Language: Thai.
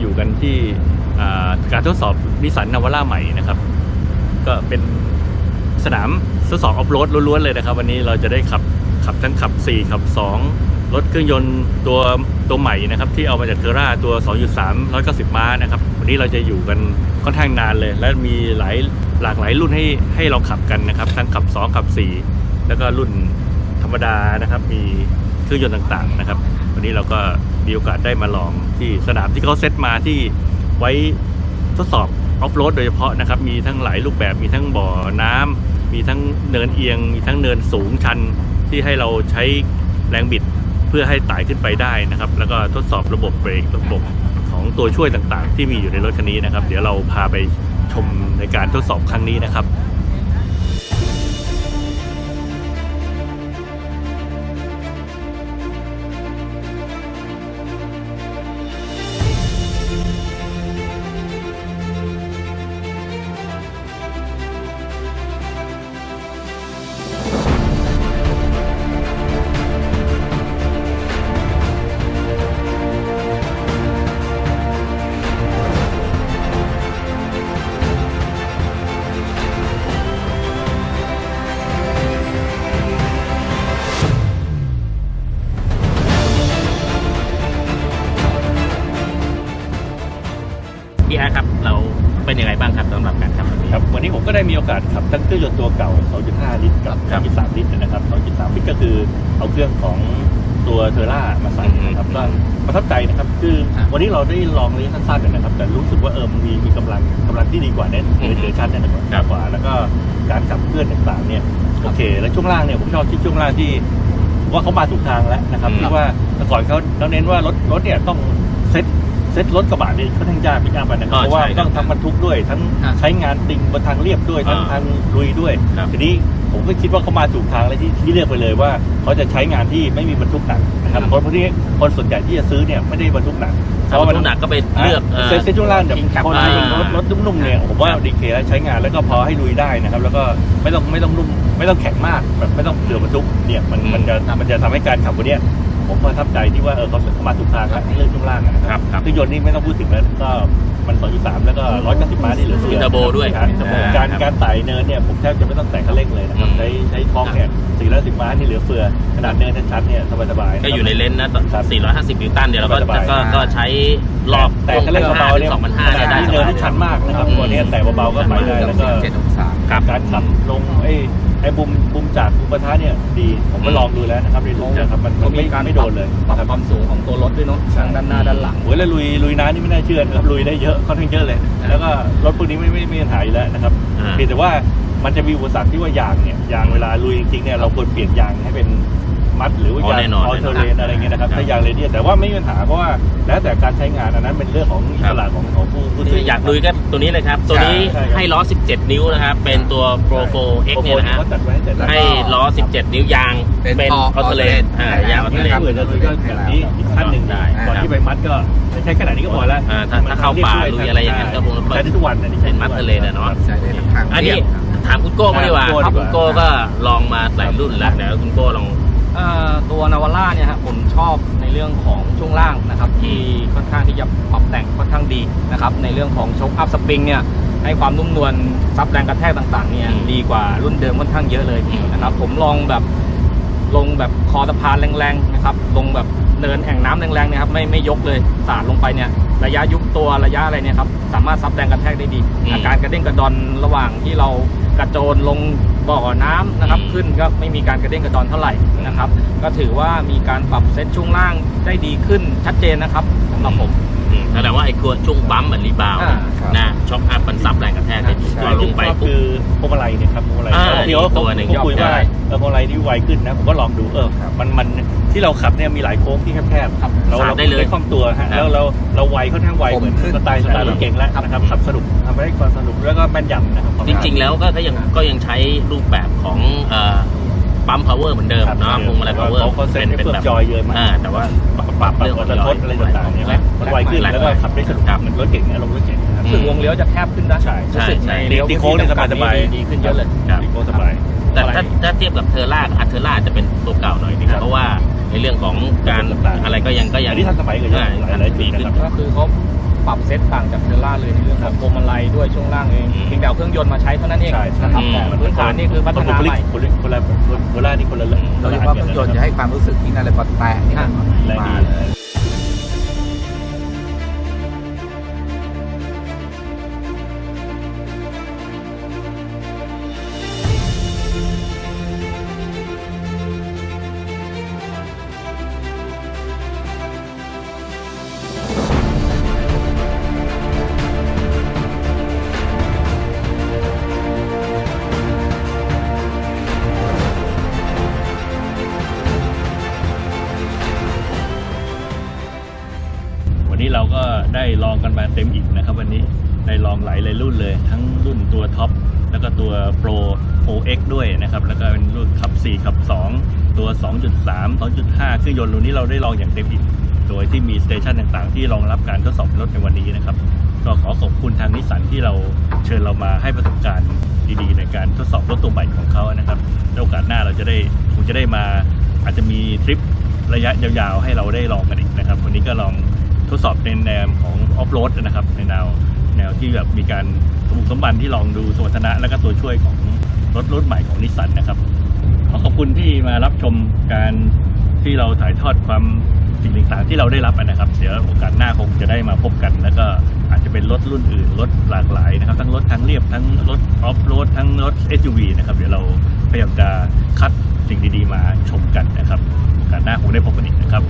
อยู่กันที่การทดสอบนิสสันนาวาร่าใหม่นะครับ ก็เป็นสนามทดสอบออฟโรดล้วนๆเลยนะครับ วันนี้เราจะได้ขับขับทั้งขับ 4 ขับ 2 รถเครื่องยนต์ตัวตัวใหม่นะครับ ที่เอามาจากเทอร่าตัว 2.3 190 ม้านะครับ วันนี้เราจะอยู่กันค่อนข้างนานเลย และมีหลายหลากหลายรุ่นให้ให้เราขับกันนะครับ ทั้งขับ 2 ขับ 4 แล้วก็รุ่นธรรมดานะครับ มีเครื่องยนต์ต่างๆนะครับ วันนี้เราก็มีโอกาสได้มาลองที่สนามที่เขาเซตมาที่ไว้ทดสอบออฟโรดโดยเฉพาะนะครับ มีทั้งหลายรูปแบบมีทั้งบ่อน้ำมีทั้งเนินเอียง มีทั้งเนินสูงชันที่ให้เราใช้แรงบิดเพื่อให้ไต่ขึ้นไปได้นะครับ แล้วก็ทดสอบระบบเบรกระบบของตัวช่วยต่างๆ ที่มีอยู่ในรถคันนี้นะครับ เดี๋ยวเราพาไปชมในการทดสอบครั้งนี้นะครับ พี่อาร์ตครับ เราเป็นยังไงบ้างครับสำหรับการขับวันนี้ ครับวันนี้ผมก็ได้มีโอกาสขับทั้งเครื่องยนต์ตัวเก่า 2.5 ลิตรกับครับ3ลิตรนะครับ 2.3 ลิตรก็คือเอาเครื่องของตัวเทอร่ามาใส่นะครับก็ประทับใจนะครับ คือวันนี้เราได้ลองระยะสั้นๆนะครับ แต่รู้สึกว่าเออมันมีมีกำลังกำลังที่ดีกว่าแน่นเหลือชั้นแน่นกว่าครับกว่า แล้วก็การขับเคลื่อนต่างๆเนี่ยโอเค แล้วช่วงล่างเนี่ยผมชอบที่ช่วงล่างที่ ว่าเขามาถูกทางแล้วนะครับอืม ที่ว่าแต่ก่อนเขาเขาเน้นว่ารถรถเนี่ยต้องเซ็ต เซ็ตรถกระบะนี่ค่อนข้างยากพิจารณานะครับ เพราะว่าต้องทำบรรทุกด้วย ทั้งอ่าใช้งานติงบนทางเรียบด้วยทั้งอ่าทางลุยด้วย ครับ ทีนี้ผมก็คิดว่าเขามาถูกทางแล้วที่ที่เลือกไปเลยว่าเขาจะใช้งานที่ไม่มีบรรทุกหนักนะครับเพราะเพราะที่คนส่วนใหญ่ที่จะซื้อเนี่ยไม่ได้บรรทุกหนักถ้าบรรทุกหนักก็ไปเลือกเอ่อ เซ็ตเซ็ตช่วงล่างแบบคิงแคปคนอ่ารถรถนุ่มๆเนี่ยผมว่าครับดีเคแล้วใช้งานแล้วก็พอให้ลุยได้นะครับ แล้วก็ไม่ต้องไม่ต้องนุ่มไม่ต้องแข็งมากแบบไม่ต้องเหลือบรรทุกเนี่ยมันอืม มันจะมันจะทำให้การขับวันเนี้ย ผมประทับใจที่ว่าเออเขาเขามาถูกทางแล้วเรื่องช่วงล่างอะนะคครัรับบครับเครื่องยนต์นี่ไม่ต้องพูดถึงแล้วก็มัน2.3แล้วก็190ม้าที่เหลือเฟือมีเทอร์โบด้วยครับเทอร์โบการครับการไต่เนินเนี่ยผมแทบจะไม่ต้องแตะคันเร่งเลยนะครับ อืม ใช้ใช้ท้องเนี่ย410ม้าที่เหลือเฟือ ขนาดเนินชันๆเนี่ยสบายๆก็อยู่ในเลนส์นะครับ450 นิวตันเดี๋ยวเราก็สบายๆ ก็ก็ใช้รอบแต่คันเร่งเบาๆเนี่ยสองพันห้าขนาดได้ที่สเนินบายที่ชันมากนะครับอืมตัวเนี้ยแต่เบาๆก็ไปได้แล้วก็เจ็ดองศาครับการขับลงไอ้ไอ้บุมบุมจากบุมปะทะเนี่ยดีผมก็ลองดูแล้วนะครับในดูนะครับมันมันไม่ไม่โดนเลยปรับนะครับความสูงของตัวรถด้วยเนาะทั้งด้านหน้าด้านหลังโอ้ยแล้วลุยลุยน้ำนี่ไม่น่าเชื่อนะครับลุยได้เยอะค่อนข้างเยอะเลย แล้วก็รถพวกนี้ไม่ไม่ไม่มีปัญหาอยู่แล้วนะครับอ่าเพียงแต่ว่ามันจะมีอุปสรรคที่ว่ายางเนี่ยยางเวลาลุยจริงๆเนี่ยเราควรเปลี่ยนยางให้เป็นมัดหรือว่าางอ๋อยแน่นอนออเทอร์เรนอะไรเงี้ยนะครับครับถ้ายางเรเดียนแต่ว่าไม่มีปัญหาเพราะว่าแล้วแต่การใช้งานอันนั้นเป็นเรื่องของอิสระของของผู้ผู้ซื้อ ยากลุยก็ตัวนี้เลยครับ ตัวนี้ใช่ครับให้ล้อ 17 นิ้วนะครับ เป็นตัว Pro 4 X เนี่ยนะฮะเขาจัดไว้ให้เสร็จแล้วให้ล้อ 17 นิ้วยางเป็นเป็น All ออโตเลน Alternate อ่ายางออโตเลถ้านเผื่อจะลุยก็แบบนี้อีกขั้นหนึ่งได้ ก่อนที่ไปมัดก็ใช้ขนาดนี้ก็พอแล้วอ่าถ้าถ้าเข้าป่าลุยอะไรอย่างนั้นก็คงใช้ได้ทุกวันอันนี้เป็นมัดทะเลนะเนาะ ใช้ได้ทั้งทางอันนี้เรียบถามคุณโก้มางดีกว่าครับคุณโก้ก็ลองมาหลายรุ่นแล้วเดี๋ยวคุณโก้ลอง เอ่อตัวนาวาร่าเนี่ยฮะผมชอบใน เรื่องของช่วงล่างนะครับที่ค่อนข้างที่จะปรับแต่งค่อนข้างดีนะครับในเรื่องของโชคอัพสปริงเนี่ยให้ความนุ่มนวลซับแรงกระแทกต่างๆเนี่ยอืมดีกว่ารุ่นเดิมค่อนข้างเยอะเลยอืมนะครับผมลองแบบลงแบบคอสะพานแรงๆนะครับลงแบบเนินแอ่งน้ำแรงๆเนี่ยครับไม่ไม่ยกเลยสาดลงไปเนี่ยระยะยุบตัวระยะอะไรเนี่ยครับสามารถซับแรงกระแทกได้ดีอืมอาการกระเด้งกระดอนระหว่างที่เรากระโจนลง บ่อน้ำนะครับขึ้นก็ไม่มีการกระเด้งกระดอนเท่าไหร่นะครับ ก็ถือว่ามีการปรับเซตช่วงล่างได้ดีขึ้นชัดเจนนะครับสำหรับผม แสดงว่าไอ้ครัวช่วงบัมป์เหมือนรีบาวด์อ่าครับ นะช็อคอัพมันซับแรงกระแทกได้ดีใช่พอลงไปก็ปุ๊บ คือพวงมาลัยเนี่ยครับพวงมาลัยอ่าบางทีเขาอีกตัวหนึ่งเขาคุยว่าใช่เออพวงมาลัยที่ไวขึ้นนะผมก็ลองดูเออมันมันที่เราขับเนี่ยมีหลายโค้งที่แคบๆครับเราสาดเราได้เลยคล่องตัวฮะครับแล้วเราเราไวค่อนข้างไวผมเหมือนขึ้น สไตล์สไตล์รถเก่งแล้วนะครับขับสนุกทำให้ความสนุกแล้วก็แม่นยำนะครับ จริงๆแล้วก็ก็ยังก็ยังใช้รูปแบบของเอ่อ ปั๊มพาวเวอร์เหมือนเดิมครับเนาะพวงมาลัยพาวเวอร์เขาเขาเซ็ตให้เพิ่มจอยเยอะมากอ่าแต่ว่าปรับปรับปรับเรื่องขกองดจทอยดอะไรต่างๆเนี่ยมันไวขึ้นแล้วก็ขับได้สนุกครับเหมือนรถเก่งอารมณ์รถเก่งนะครับอืมรู้สึกวงเลี้ยวจะแคบขึ้นนะใช่ใช่รู้สึกใช่ในเลี้ยวตีโค้งเนี่ยสบายๆดีขึ้นเยอะเลยครับตีโค้งสบายแต่ถ้าถ้าเทียบกับเทอร่าอัเทอร่าจะเป็นตัวเก่าหน่อยนึงครับเพราะว่าในเรื่องของการต่างๆอะไรก็ยังก็ยังอันนี้ทันสมัยกว่าเยอะอ่าหลายๆจุดนะครับก็คือเขาปรับเซตต่างจากเทอร่าเลย ลัยด้วยช่วงล่างเองอืมเพียงแต่เอาเครื่องยนต์มาใช้เท่านั้นเองใช่ใช่ นะครับแต่พื้นฐานนี่คือพัฒนาใหม่ คนละคนละคนละนี่คนละเรื่อง โดยเฉพาะเครื่องยนต์จะให้ความรู้สึกที่นั่นเลยพอแตะนี่มันแรงมาดีเลย กันมาเต็มอิ่มนะครับ วันนี้ได้ลองหลายเลยรุ่นเลย ทั้งรุ่นตัวท็อปแล้วก็ตัว Pro 4X ด้วยนะครับ แล้วก็เป็นรุ่นขับ 4 ขับ 2 ตัว 2.3 2.5 เครื่องยนต์รุ่นนี้เราได้ลองอย่างเต็มอิ่มโดยที่มีสเตชันต่างๆ ที่รองรับการทดสอบรถในวันนี้นะครับก็ขอขอบคุณทางนิสสันที่เราเชิญเรามาให้ประสบการณ์ดีๆ ในการทดสอบรถตัวใหม่ของเขานะครับโอกาสหน้าเราจะได้คงจะได้มาอาจจะมีทริประยะยาวๆ ให้เราได้ลองกันอีกนะครับวันนี้ก็ลอง ทดสอบในแนวของออฟโรดนะครับ ในแนวแนวที่แบบมีการสมบุกสมบันที่ลองดูสมรรถนะและก็ตัวช่วยของรถรุ่นใหม่ของนิสสันนะครับ ขอขอบคุณที่มารับชมการที่เราถ่ายทอดความสิ่งต่างๆที่เราได้รับนะครับ เดี๋ยวโอกาสหน้าคงจะได้มาพบกัน แล้วก็อาจจะเป็นรถรุ่นอื่นรถหลากหลายนะครับ ทั้งรถทางเรียบทั้งรถออฟโรดทั้งรถ SUV นะครับ เดี๋ยวเราพยายามจะคัดสิ่งดีๆ มาชมกันนะครับ โอกาสหน้าคงได้พบกันอีกนะครับ